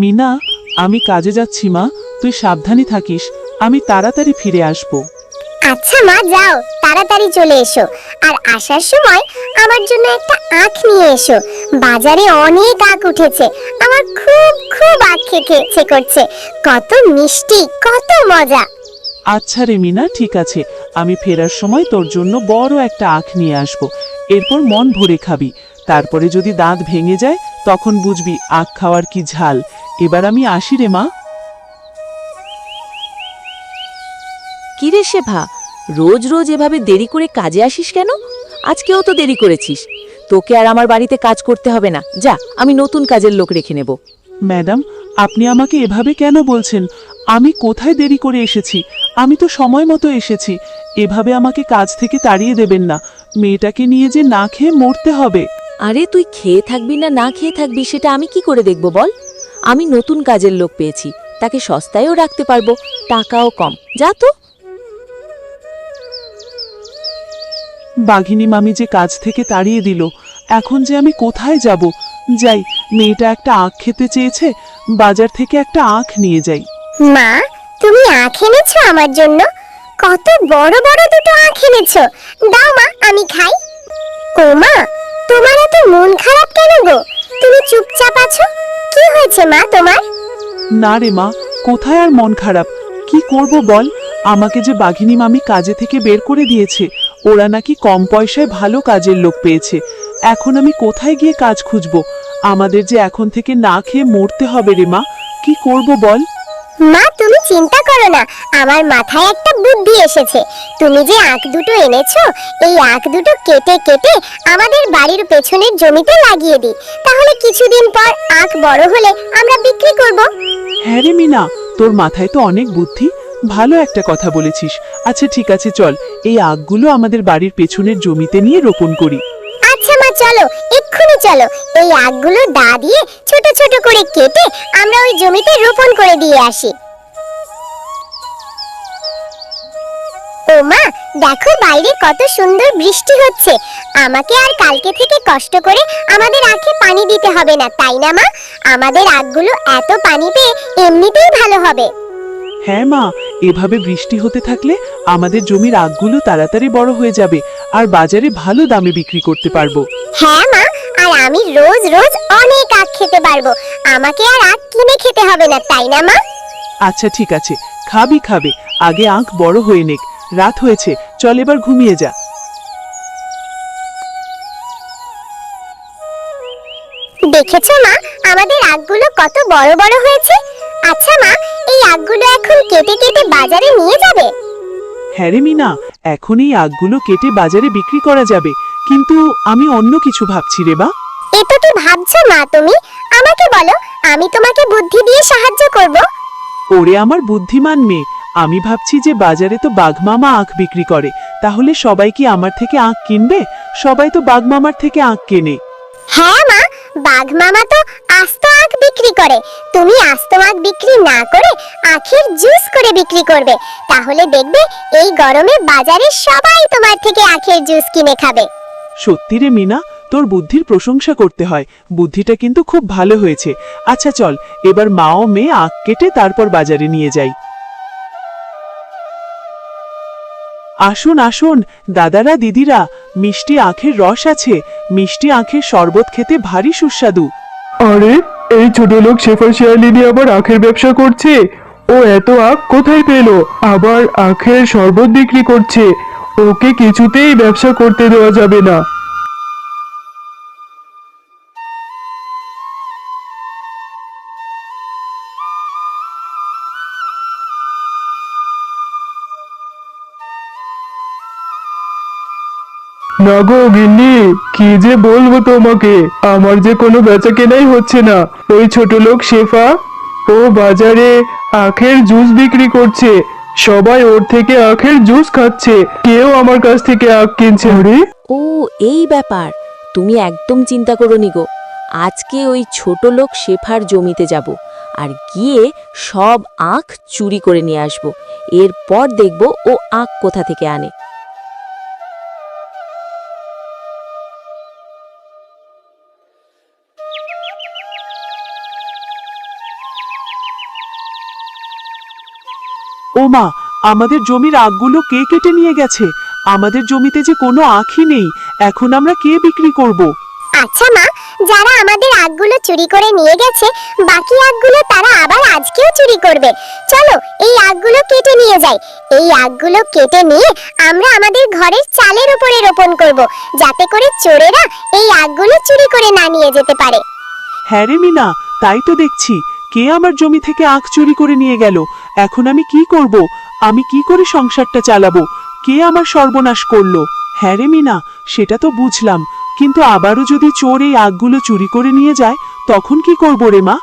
মিনা আমি কাজে যাচ্ছি মা। তুই সাবধানে থাকিস। আমি তাড়াতাড়ি ফিরে আসব। আচ্ছা মা যাও। তাড়াতাড়ি চলে এসো। আর আসার সময় আমার জন্য একটা আখ নিয়ে এসো। বাজারে অনেক আখ উঠেছে। আমার খুব খুব আখ খেতে ইচ্ছে করছে। কত মিষ্টি কত মজা। আচ্ছা রে মিনা ঠিক আছে। আমি ফেরার সময় তোর জন্য বড় একটা আখ নিয়ে আসব। এরপর মন ভরে খাবি। তারপরে যদি দাঁত ভেঙে যায় তখন বুঝবি আখ খাওয়ার কি ঝাল। এবার আমি আসি রে মা। কিরে শেফা রোজ রোজ এভাবে দেরি করে কাজে আসিস কেন? আজকেও তো দেরি করেছিস। তোকে আর আমার বাড়িতে কাজ করতে হবে না। যা আমি নতুন কাজের লোক রেখে নেব। ম্যাডাম আপনি আমাকে এভাবে কেন বলছেন? আমি কোথায় দেরি করে এসেছি? আমি তো সময় মতো এসেছি। এভাবে আমাকে কাজ থেকে তাড়িয়ে দেবেন না। মেয়েটাকে নিয়ে যে না খেয়ে মরতে হবে। আরে তুই খেয়ে থাকবি না না খেয়ে থাকবি সেটা আমি কি করে দেখব বল? আমি নতুন কাজের লোক পেয়েছি। তাকে সস্তায়ও রাখতে পারব টাকাও কম। যা তো। বাঘিনী মামি যে কাজ থেকে তাড়িয়ে দিল এখন যে আমি কোথায় যাব? যাই মেয়েটা একটা আখ খেতে চেয়েছে বাজার থেকে একটা আখ নিয়ে যাই। মা তুমি আখ এনেছো আমার জন্য? কত বড় বড় দুটো আখ এনেছো। দাও মা আমি খাই। ও মা তোমার এত মন খারাপ কেন গো? তুমি চুপচাপ আছো? কি হয়েছে মা তোমার? না রে মা কোথায় আর মন খারাপ? কি করব বল? আমাকে যে বাঘিনী মামি কাজে থেকে বের করে দিয়েছে ওরা নাকি কম পয়সায় ভালো কাজের লোক পেয়েছে। এখন আমি কোথায় গিয়ে কাজ খুঁজব? আমাদের যে এখন থেকে না খেয়ে মরতে হবে রে মা কি করব বল? মা তুমি চিন্তা করো না। আমার মাথায় একটা বুদ্ধি এসেছে। তুমি যে আখ দুটো এনেছো এই আখ দুটো কেটে কেটে আমাদের বাড়ির পেছনের জমিতে লাগিয়ে দিই। তাহলে কিছুদিন পর আখ বড় হলে আমরা বিক্রি করব। হ্যাঁ রে মিনা তোর মাথায় তো অনেক বুদ্ধি। ভালো একটা কথা বলেছিস। আচ্ছা ঠিক আছে চল। এই আগগুলো আমাদের বাড়ির পেছনের জমিতে নিয়ে রোপণ করি। আচ্ছা মা চলো। এক্ষুনি চলো। এই আখগুলো দা দিয়ে ছোট ছোট করে কেটে আমরা ওই জমিতে রোপণ করে দিয়ে আসি। ও মা দেখো বাইরে কত সুন্দর বৃষ্টি হচ্ছে। আমাকে আর কালকে থেকে কষ্ট করে আমাদের আখে পানি দিতে হবে না তাই না মা? আমাদের আখগুলো এত পানি পেয়ে এমনিতেই ভালো হবে। হ্যাঁ মা এভাবে বৃষ্টি হতে থাকলে আমাদের জমির আগগুলো তাড়াতাড়ি বড় হয়ে যাবে আর বাজারে ভালো দামে বিক্রি করতে পারব। হ্যাঁ মা আর আমি রোজ রোজ অনেক আখ খেতে পারব। আমাকে আর আখ কিনে খেতে হবে না তাই না মা? আচ্ছা ঠিক আছে খাবি খাবে আগে আঁখ বড় হয়ে নেক। রাত হয়েছে চল এবার ঘুমিয়ে যা। দেখেছ মা আমাদের আখগুলো কত বড় বড় হয়েছে? আচ্ছা মা এই আখগুলো এখন কেটে কেটে বাজারে নিয়ে যাবে? হ্যাঁ রে মিনা এখন এই আগগুলো কেটে বাজারে বিক্রি করা যাবে কিন্তু আমি অন্য কিছু ভাবছি রে বা এতো কি ভাবছ মা তুমি? আমাকে বলো আমি তোমাকে বুদ্ধি দিয়ে সাহায্য করব। ওরে আমার বুদ্ধিমান মেয়ে আমি ভাবছি যে বাজারে তো বাঘমামা আখ বিক্রি করে। তাহলে সবাই কি আমার থেকে আখ কিনবে? সবাই তো বাঘমামার থেকে আখ কেনে। হ্যাঁ মা বাঘ মামা তো আস্ত আখ বিক্রি করে। তুমি আস্ত আখ বিক্রি না করে আখের জুস করে বিক্রি করবে। তাহলে দেখবে এই গরমে বাজারে সবাই তোমার থেকে আখের জুস কিনে খাবে। সত্যি রে মিনা তোর বুদ্ধির প্রশংসা করতে হয়। বুদ্ধিটা কিন্তু খুব ভালো হয়েছে। আচ্ছা চল এবার মা ও মেয়ে আখ কেটে তারপর বাজারে নিয়ে যাই। আসুন আসুন, দাদারা, দিদিরা, মিষ্টি আখের রস আছে। মিষ্টি আখের শরবত খেতে ভারী সুস্বাদু। আরে, এই ছোট লোক শেফা শিয়ালিনী আবার আখের ব্যবসা করছে। ও এত আখ কোথায় পেল? আবার আখের শরবত বিক্রি করছে। ওকে কিছুতেই ব্যবসা করতে দেওয়া যাবে না। না গো গিন্নি, কি যে বলব তোমাকে? আমার যে কোনো বেচা কেনাই হচ্ছে না। ওই ছোট লোক শেফা? ও বাজারে আখের জুস বিক্রি করছে। সবাই ওর থেকে আখের জুস খাচ্ছে। কেউ আমার কাছ থেকে আখ কিনছে। আরে? ও, এই ব্যাপার। তুমি একদম চিন্তা করো গো। আজকে ওই ছোট লোক শেফার জমিতে যাব আর গিয়ে সব আখ চুরি করে নিয়ে আসব। এরপর দেখব ও আখ কোথা থেকে আনে। ও মা আমাদের জমির আখগুলো কে কেটে নিয়ে গেছে? আমাদের জমিতে যে কোনো আখই নেই এখন আমরা কে বিক্রি করব? আচ্ছা মা যারা আমাদের আগগুলো চুরি করে নিয়ে গেছে বাকি আগগুলো তারা আবার আজকেও চুরি করবে। চলো এই আগগুলো কেটে নিয়ে যাই। এই আগগুলো কেটে নিয়ে আমরা আমাদের ঘরের চালের উপরে রোপণ করব যাতে করে চোরেরা এই আগগুলো চুরি করে না নিয়ে যেতে পারে। হ্যাঁ রে মিনা তাই তো দেখছি। কে আমার জমি থেকে আখ চুরি করে নিয়ে গেল? এখন আমি কি করব? আমি কি করে সংসারটা চালাবো? কে আমার সর্বনাশ করল? হ্যাঁ রে মিনা, সেটা তো বুঝলাম। কিন্তু আবারও যদি চোর এই আখগুলো চুরি করে নিয়ে যায়, তখন কি করব রে মা?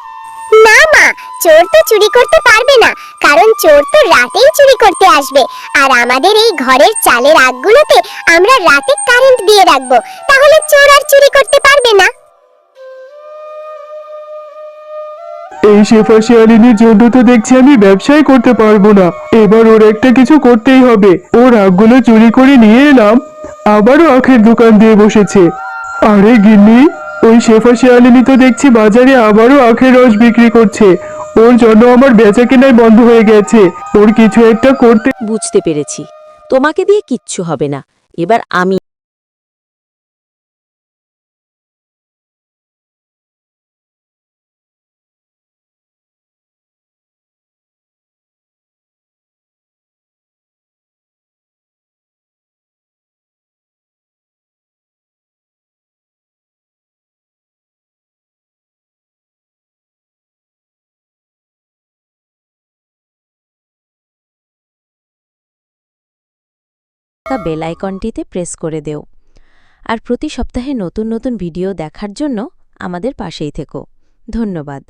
না মা, চোর তো চুরি করতে পারবে না। কারণ চোর তো রাতেই চুরি করতে আসবে। আর আমাদের এই ঘরের চালের আগগুলোতে আমরা রাতে কারেন্ট দিয়ে রাখব। তাহলে চোর আর চুরি করতে পারবে না। এই শেফা শিয়ালিনীর জন্য তো দেখছি আমি ব্যবসাই করতে পারব না। এবার ওর একটা কিছু করতেই হবে। ওর আখগুলো চুরি করে নিয়ে এলাম। আবারও আখের দোকান দিয়ে বসেছে। আরে গিন্নি, ওই শেফা শিয়ালিনী তো দেখছি বাজারে আবারও আখের রস বিক্রি করছে। ওর জন্য আমার বেচা কেনাই বন্ধ হয়ে গেছে। ওর কিছু একটা করতে বুঝতে পেরেছি। তোমাকে দিয়ে কিচ্ছু হবে না। এবার আমি বেল আইকনটিতে প্রেস করে দেও। আর প্রতি সপ্তাহে নতুন নতুন ভিডিও দেখার জন্য আমাদের পাশেই থেকো। ধন্যবাদ।